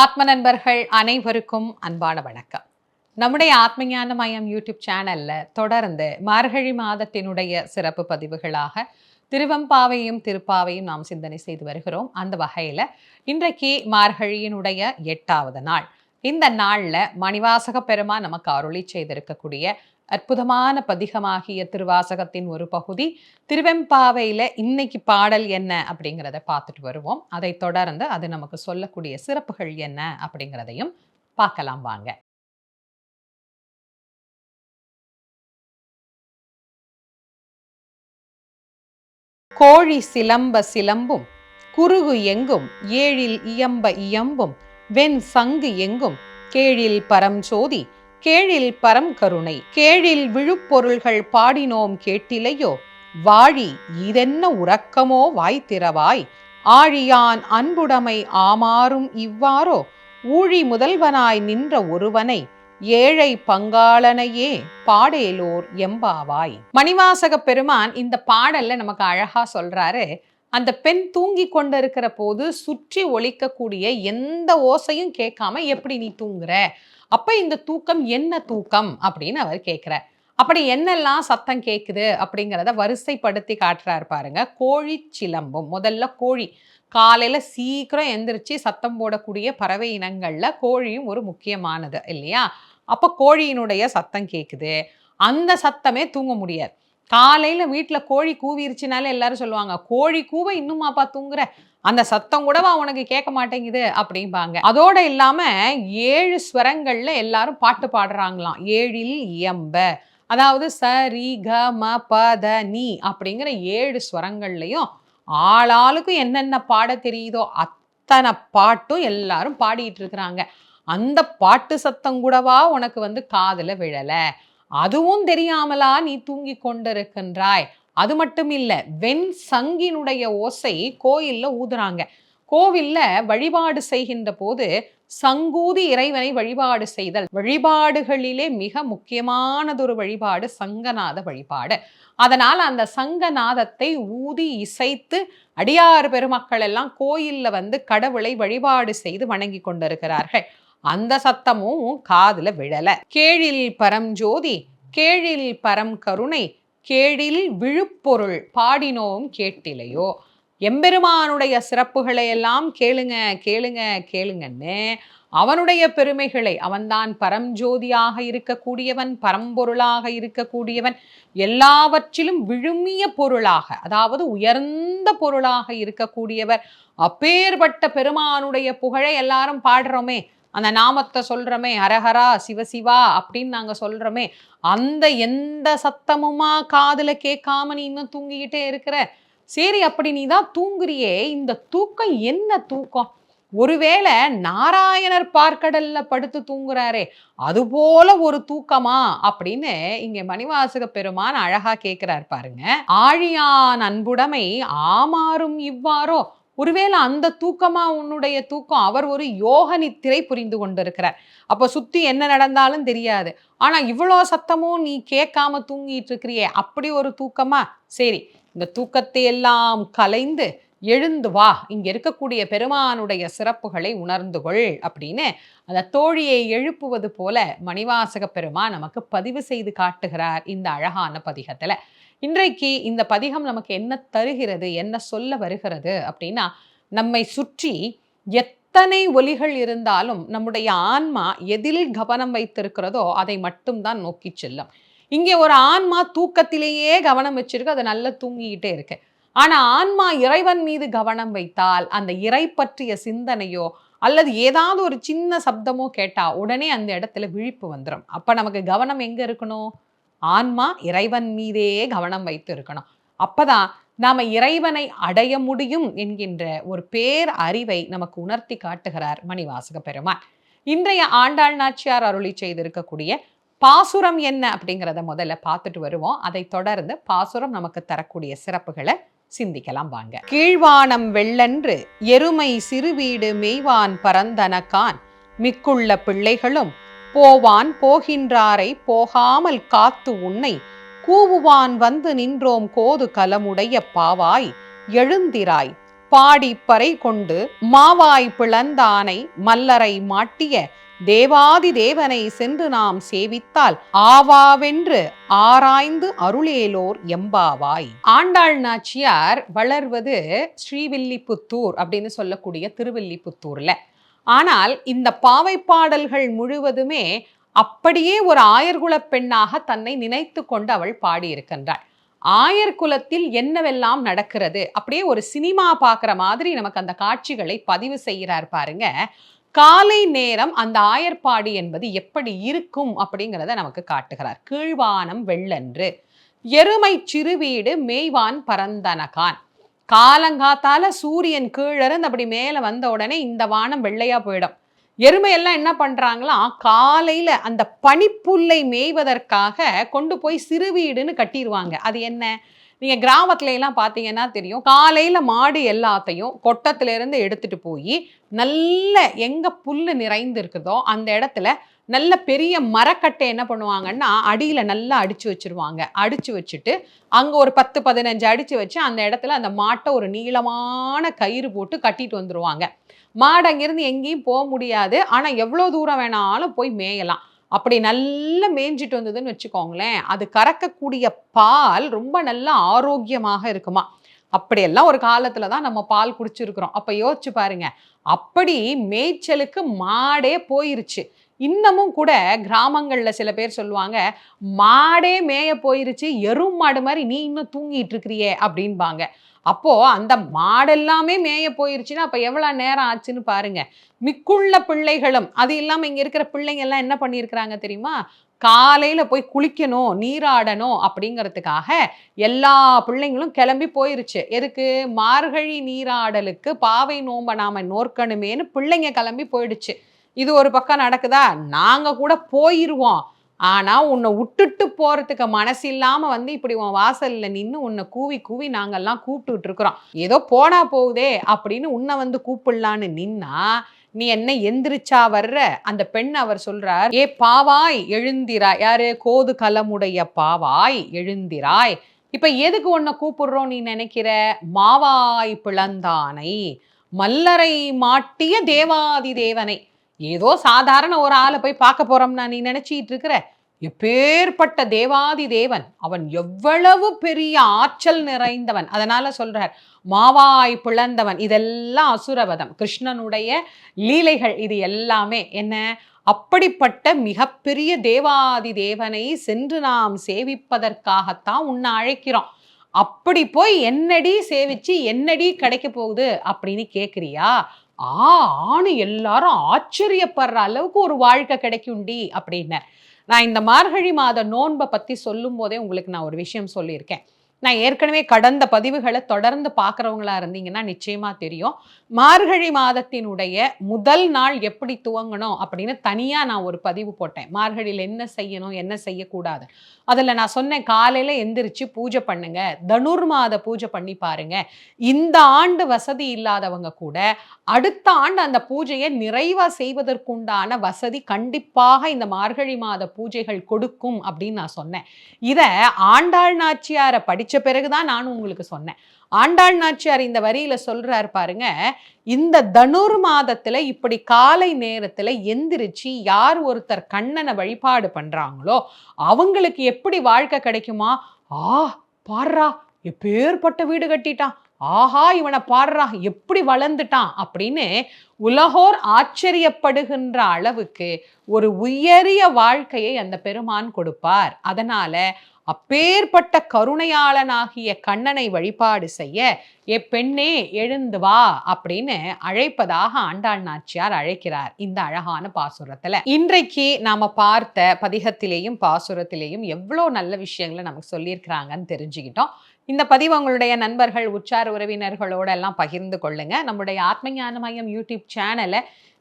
ஆத்ம நண்பர்கள் அனைவருக்கும் அன்பான வணக்கம். நம்முடைய ஆத்மஞான மயம் யூடியூப் சேனல்ல தொடர்ந்து மார்கழி மாதத்தினுடைய சிறப்பு பதிவுகளாக திருவம்பாவையும் திருப்பாவையும் நாம் சிந்தனை செய்து வருகிறோம். அந்த வகையில இன்றைக்கு மார்கழியினுடைய எட்டாவது நாள். இந்த நாள்ல மணிவாசக பெருமா நமக்கு அருளி செய்திருக்கக்கூடிய அற்புதமான பதிகமாகிய திருவாசகத்தின் ஒரு பகுதி திருவெம்பாவையில இன்னைக்கு பாடல் என்ன அப்படிங்கிறத பார்த்துட்டு வருவோம். அதை தொடர்ந்து அது நமக்கு சொல்லக்கூடிய சிறப்புகள் என்ன அப்படிங்கிறதையும் பார்க்கலாம் வாங்க. கோழி சிலம்ப சிலம்பும் குருகு எங்கும் ஏழில் இயம்ப இயம்பும் வெண் சங்கு எங்கும்? கேழில் பரம் சோதி கேழில் பரம் கருணை. கேழில் விழுப்பொருள்கள் பாடினோம் கேட்டிலையோ? வாழி இதென்ன உறக்கமோ வாய்த்திரவாய் ஆழியான் அன்புடைமை ஆமாறும் இவ்வாறோ? ஊழி முதல்வனாய் நின்ற ஒருவனை ஏழை பங்காளனையே பாடேலோர் எம்பாவாய். மணிவாசக பெருமான் இந்த பாடல்ல நமக்கு அழகா சொல்றாரு. அந்த பெண் தூங்கி கொண்டிருக்கிற போது சுற்றி ஒழிக்கக்கூடிய எந்த ஓசையும் கேட்காம எப்படி நீ தூங்குற? அப்ப இந்த தூக்கம் என்ன தூக்கம்? அப்படின்னு அவர் கேட்கிறார். அப்படி என்னெல்லாம் சத்தம் கேட்குது அப்படிங்கிறத வரிசைப்படுத்தி காட்டுறாரு பாருங்க. கோழி சிலம்பும். முதல்ல கோழி. காலையில் சீக்கிரம் எந்திரிச்சு சத்தம் போடக்கூடிய பறவை இனங்களில் கோழியும் ஒரு முக்கியமானது இல்லையா? அப்போ கோழியினுடைய சத்தம் கேட்குது. அந்த சத்தமே தூங்க முடியாது. காலையில் வீட்டில் கோழி கூவிருச்சுனாலே எல்லாரும் சொல்லுவாங்க கோழி கூவ இன்னுமாப்பா தூங்குற. அந்த சத்தம் கூடவா உனக்கு கேட்க மாட்டேங்குது? அப்படிம்பாங்க. அதோட இல்லாமல் ஏழு ஸ்வரங்களில் எல்லாரும் பாட்டு பாடுறாங்களாம். ஏழில் இயம்ப. அதாவது ச ரி க ம ப த நீ அப்படிங்கிற ஏழு ஸ்வரங்கள்லையும் ஆளாளுக்கும் என்னென்ன பாட தெரியுதோ அத்தனை பாட்டும் எல்லாரும் பாடிட்டு இருக்கிறாங்க. அந்த பாட்டு சத்தம் கூடவா உனக்கு வந்து காதில் விழலை? அதுவும் தெரியாமலா நீ தூங்கி கொண்டிருக்கின்றாய்? அது மட்டும் இல்ல வெண் சங்கினுடைய ஓசை கோயிலில் ஊதுறாங்க. கோவில்ல வழிபாடு செய்கின்ற போது சங்கூதி இறைவனை வழிபாடு செய்தல். வழிபாடுகளிலே மிக முக்கியமானதொரு வழிபாடு சங்கநாத வழிபாடு. அதனால் அந்த சங்கநாதத்தை ஊதி இசைத்து அடியார் பெருமக்கள் எல்லாம் கோயில்ல வந்து கடவுளை வழிபாடு செய்து வணங்கி கொண்டிருக்கிறார்கள். அந்த சத்தமும் காதில் விழல. கேழில் பரம் ஜோதி கேழில் பரம் கருணை கேழில் விழுப்பொருள் பாடினோம் கேட்டிலையோ. எம்பெருமானுடைய சிறப்புகளை எல்லாம் கேளுங்க கேளுங்க கேளுங்கன்னு அவனுடைய பெருமைகளை அவன்தான் பரஞ்சோதியாக இருக்கக்கூடியவன் பரம்பொருளாக இருக்கக்கூடியவன் எல்லாவற்றிலும் விழுமிய பொருளாக அதாவது உயர்ந்த பொருளாக இருக்கக்கூடியவர் அப்பேற்பட்ட பெருமானுடைய புகழை எல்லாரும் பாடுறோமே அந்த நாமத்தை சொல்கிறோமே ஹரஹரா சிவசிவா அப்படின்னு நாங்கள் சொல்கிறோமே அந்த எந்த சத்தமுமா காதில் கேட்காம நீ இன்னும் தூங்கிக்கிட்டே இருக்கிற? சரி அப்படி நீ தான் தூங்குறியே இந்த தூக்கம் என்ன தூக்கம்? ஒருவேளை நாராயணர் பார்க்கடல்ல படுத்து தூங்குறாரே அது போல ஒரு தூக்கமா? அப்படின்னு இங்க மணிவாசக பெருமான் அழகா கேட்கிறார் பாருங்க. ஆழியான் அன்புடைமை ஆமாறும் இவ்வாறோ? ஒருவேளை அந்த தூக்கமா உன்னுடைய தூக்கம் அவர் ஒரு யோக நித்திரை புரிந்து கொண்டிருக்கிறார். அப்போ சுத்தி என்ன நடந்தாலும் தெரியாது. ஆனா இவ்வளோ சத்தமும் நீ கேட்காம தூங்கிட்டு இருக்கிறியே அப்படி ஒரு தூக்கமா? சரி இந்த தூக்கத்தை எல்லாம் கலைந்து எழுந்து வா இங்க இருக்கக்கூடிய பெருமானுடைய சிறப்புகளை உணர்ந்து கொள் அப்படின்னு அந்த தோழியை எழுப்புவது போல மணிவாசக பெருமா நமக்கு பதிவு செய்து காட்டுகிறார் இந்த அழகான பதிகத்துல. இன்றைக்கு இந்த பதிகம் நமக்கு என்ன தருகிறது என்ன சொல்ல வருகிறது அப்படின்னா நம்மை சுற்றி எத்தனை ஒலிகள் இருந்தாலும் நம்முடைய ஆன்மா எதில் கவனம் வைத்திருக்கிறதோ அதை மட்டும்தான் நோக்கி செல்லும். இங்கே ஒரு ஆன்மா தூக்கத்திலேயே கவனம் வச்சிருக்கு அதை நல்லா தூங்கிக்கிட்டே இருக்கு. ஆனா ஆன்மா இறைவன் மீது கவனம் வைத்தால் அந்த இறை பற்றிய சிந்தனையோ அல்லது ஏதாவது ஒரு சின்ன சப்தமோ கேட்டா உடனே அந்த இடத்துல விழிப்பு வந்துடும் அப்ப நமக்கு கவனம் எங்க இருக்கணும்? ஆன்மா இறைவன் மீதே கவனம் வைத்து இருக்கணும் அப்பதான் நாம இறைவனை அடைய முடியும் என்கின்ற ஒரு பேர் அறிவை நமக்கு உணர்த்தி காட்டுகிறார் மணிவாசக பெருமான். இன்றைய ஆண்டாள் நாச்சியார் அருளி செய்திருக்கக்கூடிய பாசுரம் என்ன அப்படிங்கிறத முதல்ல பார்த்துட்டு வருவோம். அதை தொடர்ந்து பாசுரம் நமக்கு தரக்கூடிய சிறப்புகளை சிந்திக்கலாம் வாங்க. கீழ்வானம் வெள்ளன்று எருமை சிறுவீடு மெய்வான் பரந்தனக்கான் மிக்குள்ள பிள்ளைகளும் போவான் போகின்றாரை போகாமல் காத்து உன்னை. கூவுவான் வந்து நின்றோம் கோது கலமுடைய பாவாய். எழுந்திராய். பாடி பறை கொண்டு மாவாய் பிளந்தானை மல்லரை மாட்டிய. தேவாதி தேவனை சென்று நாம் சேவித்தால் ஆவாவென்று ஆராய்ந்து அருளேலோர் எம்பாவாய். ஆண்டாள் நாச்சியார் வளர்வது ஸ்ரீவில்லிபுத்தூர் அப்படின்னு சொல்லக்கூடிய திருவில்லிபுத்தூர்ல. ஆனால் இந்த பாவை பாடல்கள் முழுவதுமே அப்படியே ஒரு ஆயர்குலப் பெண்ணாக தன்னை நினைத்து கொண்டு அவள் பாடியிருக்கின்றாள். ஆயர் குலத்தில் என்னவெல்லாம் நடக்கிறது? அப்படியே ஒரு சினிமா பார்க்குற மாதிரி நமக்கு அந்த காட்சிகளை பதிவு செய்கிறார் பாருங்க. காலை நேரம் அந்த ஆயர்பாடி என்பது எப்படி இருக்கும் அப்படிங்கிறத நமக்கு காட்டுகிறார். கீழ்வானம் வெள்ளன்று. எருமை சிறுவீடு மேய்வான் பரந்தனகான். காலங்காத்தால சூரியன் கீழிருந்து அப்படி மேலே வந்த உடனே இந்த வானம் வெள்ளையா போயிடும். எருமையெல்லாம் என்ன பண்றாங்களாம் காலையில் அந்த பனிப்புல்லை மேய்வதற்காக கொண்டு போய் சிறுவீடுன்னு கட்டிடுவாங்க அது என்ன? நீங்கள் கிராமத்துல எல்லாம் பார்த்தீங்கன்னா தெரியும். காலையில் மாடு எல்லாத்தையும் கொட்டத்திலேருந்து எடுத்துகிட்டு போய் நல்ல எங்கே புல் நிறைந்து இருக்குதோ அந்த இடத்துல நல்ல பெரிய மரக்கட்டை என்ன பண்ணுவாங்கன்னா அடியில் நல்லா அடித்து வச்சுருவாங்க. அடித்து வச்சுட்டு அங்கே ஒரு பத்து பதினஞ்சு அடித்து வச்சு அந்த இடத்துல அந்த மாட்டை ஒரு நீளமான கயிறு போட்டு கட்டிட்டு வந்துடுவாங்க மாடு அங்கேருந்து எங்கேயும் போக முடியாது. ஆனால் எவ்வளோ தூரம் வேணாலும் போய் மேயலாம். அப்படி நல்லா மேய்ஞ்சிட்டு வந்ததுன்னு வச்சுக்கோங்களேன் அது கறக்கக்கூடிய பால் ரொம்ப நல்லா ஆரோக்கியமாக இருக்குமா. அப்படியெல்லாம் ஒரு காலத்துல தான் நம்ம பால் குடிச்சிருக்கிறோம். அப்ப யோசிச்சு பாருங்க. அப்படி மேய்ச்சலுக்கு மாடே போயிருச்சு. இன்னமும் கூட கிராமங்களில் சில பேர் சொல்லுவாங்க மாடே மேய போயிருச்சு. எரும் மாடு மாதிரி நீ இன்னும் தூங்கிட்டு இருக்கிறியே அப்படின்பாங்க. அப்போ அந்த மாடெல்லாமே மேய போயிருச்சுன்னா அப்போ எவ்வளோ நேரம் ஆச்சுன்னு பாருங்க. மிக்குள்ள பிள்ளைகளும் அது இல்லாமல் இங்கே இருக்கிற பிள்ளைங்க எல்லாம் என்ன பண்ணியிருக்கிறாங்க தெரியுமா? காலையில் போய் குளிக்கணும் நீராடணும் அப்படிங்கிறதுக்காக எல்லா பிள்ளைங்களும் கிளம்பி போயிருச்சு. எதுக்கு? மார்கழி நீராடலுக்கு பாவை நோம்ப நாம நோர்க்கணுமேனு பிள்ளைங்க கிளம்பி போயிடுச்சு. இது ஒரு பக்கம் நடக்குதா? நாங்கள் கூட போயிடுவோம் ஆனால் உன்னை விட்டுட்டு போகிறதுக்கு மனசு இல்லாமல் வந்து இப்படி உன் வாசலில் நின்று உன்னை கூவி கூவி நாங்கள்லாம் கூப்பிட்டுட்டு இருக்கிறோம். ஏதோ போனா போகுதே அப்படின்னு உன்னை வந்து கூப்பிடலான்னு நின்னா நீ என்ன எந்திரிச்சா வர்ற? அந்த பெண் அவர் சொல்றார் ஏ பாவாய் எழுந்திராய். யாரு? கோது கலமுடைய பாவாய் எழுந்திராய். இப்ப எதுக்கு உன்னை கூப்பிடுறோம் நீ நினைக்கிற? மாவாய் பிளந்தானை மல்லரை மாட்டிய தேவாதி தேவனை. ஏதோ சாதாரண ஒரு ஆளை போய் பார்க்க போறோம்னா நீ நினைச்சிட்டு இருக்கிற? எப்பேற்பட்ட தேவாதி தேவன் அவன் எவ்வளவு பெரிய ஆற்றல் நிறைந்தவன். அதனால சொல்றார் மாவாய் பிளந்தவன். இதெல்லாம் அசுரவதம். கிருஷ்ணனுடைய லீலைகள் இது எல்லாமே. என்ன? அப்படிப்பட்ட மிகப்பெரிய தேவாதி தேவனை சென்று நாம் சேவிப்பதற்காகத்தான் உன்னை அழைக்கிறோம். அப்படி போய் என்னடி சேவிச்சு என்னடி கிடைக்க போகுது அப்படின்னு கேட்குறியா ஆ ஆணு எல்லாரும் ஆச்சரியப்படுற அளவுக்கு ஒரு வாழ்க்கை கிடைக்கும்டி அப்படின்னு நான் இந்த மார்கழி மாத நோன்பை பற்றி சொல்லும் போதே உங்களுக்கு நான் ஒரு விஷயம் சொல்லியிருக்கேன். நான் ஏற்கனவே கடந்த பதிவுகளை தொடர்ந்து பார்க்குறவங்களா இருந்தீங்கன்னா நிச்சயமாக தெரியும். மார்கழி மாதத்தினுடைய முதல் நாள் எப்படி துவங்கணும் அப்படின்னு தனியாக நான் ஒரு பதிவு போட்டேன். மார்கழியில் என்ன செய்யணும் என்ன செய்யக்கூடாது? அதில் நான் சொன்னேன் காலையில் எந்திரிச்சு பூஜை பண்ணுங்க தனுர் மாத பூஜை பண்ணி பாருங்க. இந்த ஆண்டு வசதி இல்லாதவங்க கூட அடுத்த ஆண்டு அந்த பூஜையை நிறைவாக செய்வதற்குண்டான வசதி கண்டிப்பாக இந்த மார்கழி மாத பூஜைகள் கொடுக்கும் அப்படின்னு நான் சொன்னேன். இதை ஆண்டாள் நாச்சியாரை படி படித்த பிறகு தான் நானும் உங்களுக்கு சொன்னேன். ஆண்டாள் நாச்சியார் இந்த வரியில சொல்றாரு பாருங்க இந்த தனுர் மாதத்துல இப்படி காலை நேரத்துல எந்திரிச்சு யார் ஒருத்தர் கண்ணனை வழிபாடு பண்றாங்களோ அவங்களுக்கு எப்படி வாழ்க்கை கிடைக்குமா? ஆ பாடுறா எப்பேற்பட்ட வீடு கட்டிட்டான். ஆஹா இவனை பாடுறா எப்படி வளர்ந்துட்டான் அப்படின்னு உலகோர் ஆச்சரியப்படுகின்ற அளவுக்கு ஒரு உயரிய வாழ்க்கையை அந்த பெருமான் கொடுப்பார். அதனால அப்பேற்பட்ட கருணையாளனாகிய கண்ணனை வழிபாடு செய்ய எப்பெண்ணே எழுந்து வா அப்படின்னு அழைப்பதாக ஆண்டாள் நாச்சியார் அழைக்கிறார் இந்த அழகான பாசுரத்துல. இன்றைக்கு நாம பார்த்த பதிகத்திலேயும் பாசுரத்திலேயும் எவ்வளோ நல்ல விஷயங்களை நமக்கு சொல்லியிருக்கிறாங்கன்னு தெரிஞ்சுக்கிட்டோம். இந்த பதிவு உங்களுடைய நண்பர்கள் உச்சார உறவினர்களோட எல்லாம் பகிர்ந்து கொள்ளுங்க. நம்முடைய ஆத்மஞான மையம் யூடியூப் சேனலை